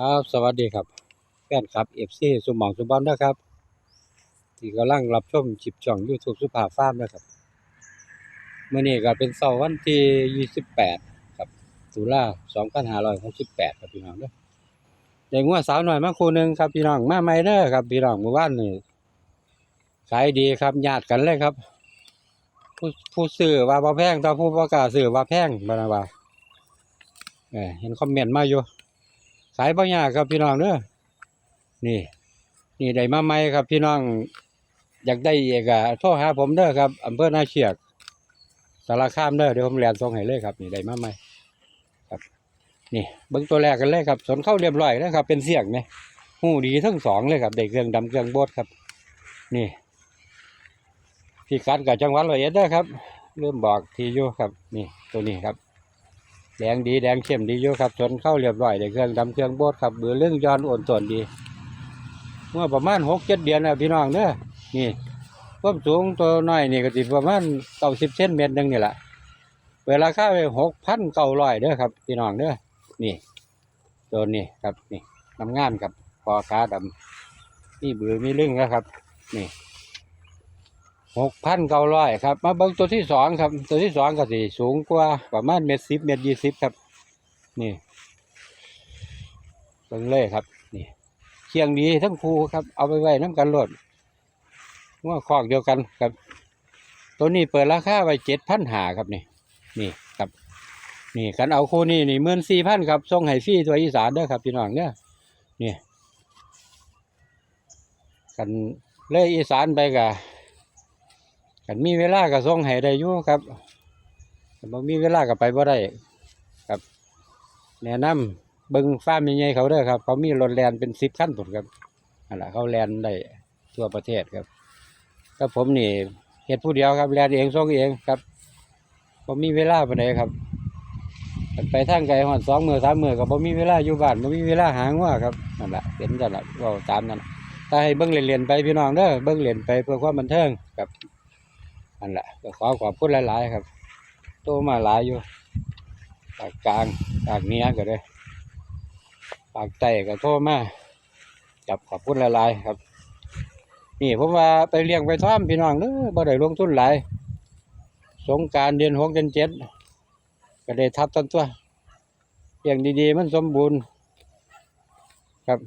ครับสวัสดีครับแฟนครับเอฟซีสุหมองสุบอลนะครับ ที่กำลังรับชมชิปช่อง YouTube สุภาพฟาร์มนะครับเมื่อนี้ก็เป็นเสาร์วันที่ 28ครับตุลา2568ครับพี่น้องเด้อได้งัวสาวหน่อยมาคู่หนึ่งครับพี่น้องมาใหม่เด้อครับพี่น้องเมื่อวานนี่ขายดีครับญาติกันเลยครับ ผู้ผู้ซื้อว่าบ่แพงแต่ผู้ประกาศซื้อว่าแพงบ่นะว่าเออเห็นคอมเมนต์มาอยู่ ขายบ่ยากครับพี่น้องเด้อนี่ นี่ได้มาใหม่ครับพี่น้อง อยากได้เอกอะโทรหาผมเด้อครับอำเภอนาเชียกสารคามเด้อเดี๋ยวผมแลนส่งให้เลยครับ นี่ได้มาใหม่ครับ นี่เบิ่งตัวแรกกันเลยครับ สนเข้าเรียบร้อยแล้วครับ เป็นเสียงไหมหูดีทั้งสองเลยครับได้เครื่องดำเครื่องโบดครับ นี่พี่กัดกับจังหวัดร้อยเอ็ดเด้อครับเริ่มบอกทีอยู่ครับ นี่ตัวนี้ครับ แดงดีแดงเข้มดีอยู่ครับชนเข้าเรียบร้อยได้เครื่องดำเครื่องโบดครับเบือเรื่องย้อนอ่อนส่วนดี เมื่อประมาณหกเจ็ดเดือนแล้วพี่น้องเด้อนี่ความสูงตัวน้อยนี่ก็ติดประมาณเก้าสิบเซนเมตรหนึ่งนี่แหละเวลาค่าไปหกพันเก้าร้อยเด้อครับพี่น้องเด้อนี่ตัวนี้ครับนี่งามงามครับคอขาดำนี่เบือมีเรื่องแล้วครับ นี่ หกพันเก้าร้อยครับ มาเบิ่งตัวที่สองครับ ตัวที่สองก็สิสูงกว่าประมาณเมตรสิบเมตรยี่สิบครับ นี่เบิ่งเลยครับ นี่เชียงดีทั้งคู่ครับ เอาไปไว้น้ำกันโลดว่าคอกเดียวกันครับ ตัวนี้เปิดราคาไว้เจ็ดพันหาครับนี่ นี่ครับ นี่กันเอาคู่นี้นี่หมื่นสี่พันครับส่งให้ฟรีตัวอีสานเด้อครับพี่น้องเนี่ยนี่กันเลยอีสานไปกะ กันมีเวลาก็ส่งให้ได้อยู่ครับแต่บ่มีเวลาก็ไปบ่ได้ครับแนะนำเบิ่งฟ้ามใหญ่เขาเด้อครับ เขามีรถแลนเป็นสิบคันผลครับนั่นแหละเขาแลนได้ทั่วประเทศครับก็ผมนี่เฮ็ดผู้เดียวครับแลนเองส่งเองครับผมมีเวลาปานใดครับไปทางไกลหอดสองมือสามมือก็บ่มีเวลาอยู่บ้านบ่มีเวลาหางัวครับนั่นแหละเป็นจังละเว้าตามนั้นถ้าให้เบิ่งเรียนๆไปพี่น้องเด้อเบิ่งเรียนไปเพื่อความบันเทิงครับ นั่นแหละก็ขอขอบคุณหลาย ๆ ครับ โตมาหลายอยู่ปากกลางปากเหนี้ยก็ได้ปากใต้ก็โทรมาจับขอบคุณหลาย ๆ ครับ นี่ผมว่าไปเลี้ยงไปท่อมพี่น้องเด้อบ่ได้ลงทุนหลาย สงการเดือนหกเดือนเจ็ดก็ได้ทับต้นตัวเลี้ยงดี ๆ มันสมบูรณ์ ครับ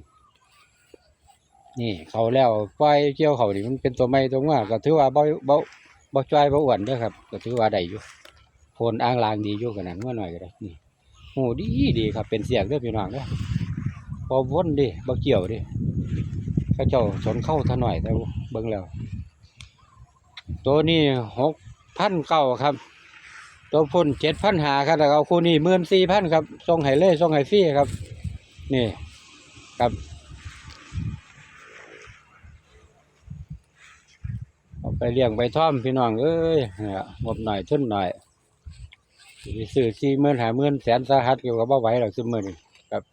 นี่เขาแล้วปล่อยเกี่ยวเขานี่มันเป็นตัวใหม่ตัวว่าก็ถือว่าบ่บ่ บ่จ้อยบ่อ้วนเด้อครับก็ถือว่าได้อยู่โคนอ่างลางดีอยู่กันนั้นว่าหน่อยก็ได้นี่โอ้ดีดีครับเป็นเสียงเด้อพี่น้องเด้อพอวนดิบ่เกี่ยวดิเขาเจ้าสนเข้าท่าหน่อยแต่เบิ่งแล้ว ตัวนี้หกพันเก้าครับ ตัวพุ่นเจ็ดพันหาครับแต่เอาคู่นี้หมื่นสี่พันครับส่งให้เลยส่งให้ฟรีครับ นี่ครับเอา ไปเลี้ยงไปท่อมพี่น้องเอ้ยเนี่ยงบหน่อยทุนหน่อยสิไปซื้อสี่หมื่นหาหมื่นแสนสาหัสเกี่ยวกับบ่ไหวหรอกซื้อมือนี่ครับ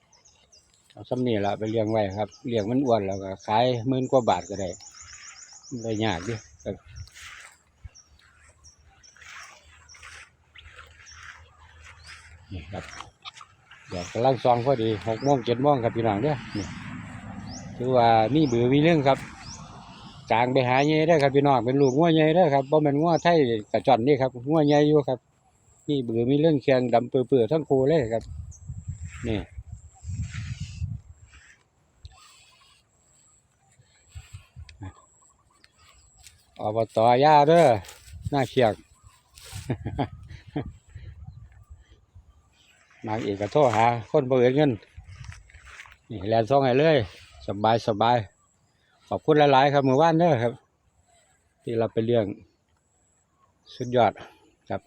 เอาซ้ำนี่ละไปเลี้ยงไว้ครับเลี้ยงมันอ้วนแล้วก็ขายหมื่นกว่าบาทก็ได้ไม่ได้ยากเดิครับนี่ครับเดี๋ยวกำลังซองพอดีหกโมงเจ็ดโมงครับพี่น้องเนี่ยคือว่ามีเบื่อมีเรื่องครับ กลางไปหาเงี้ยได้ครับพี่น้องเป็นลูกงัวใหญ่ได้ครับบ่แม่นงัวไทยกระจอนนี่ครับงัวใหญ่อยู่ครับนี่เบื่อมีเรื่องเคียงดำเปื่อๆทั้งคูเลยครับนี่อบตอย่าเด้อหน้าเชียกนางเอกก็โทรหา คนเบ่อเงินนี่แลนซองให้เลย สบายสบาย อบคุณหลายๆ ครับมือว่านเด้อครับ ที่เราไปเลี้ยงสุดยอดครับ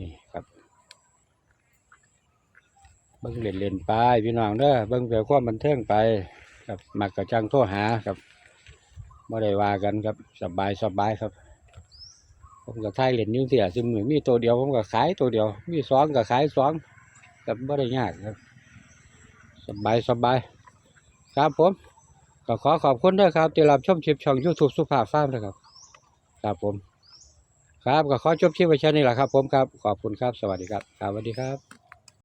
นี่ครับเบิ้งเล่นเล่นๆไปพี่น้องเด้อเบิ้งเพื่อความบันเทิงไปครับมักกระจังโทรหาครับบ่ได้ว่ากันครับสบายสบายครับ ผมก็ขายเล่นอยุ่งเสียซึ่งมือมีตัวเดียวผมก็ขายตัวเดียว มีสองก็ขายสองครับบ่ได้ยากครับสบายสบายครับผมก็ขอขอบคุณด้วยครับที่รับชมชิปช่องยูทูบสุภาพฟาร์มนะครับ ครับผม ครับก็ขอจบชิปไว้แค่นี้แหละครับ ผมครับขอบคุณครับสวัสดีครับครับสวัสดีครับ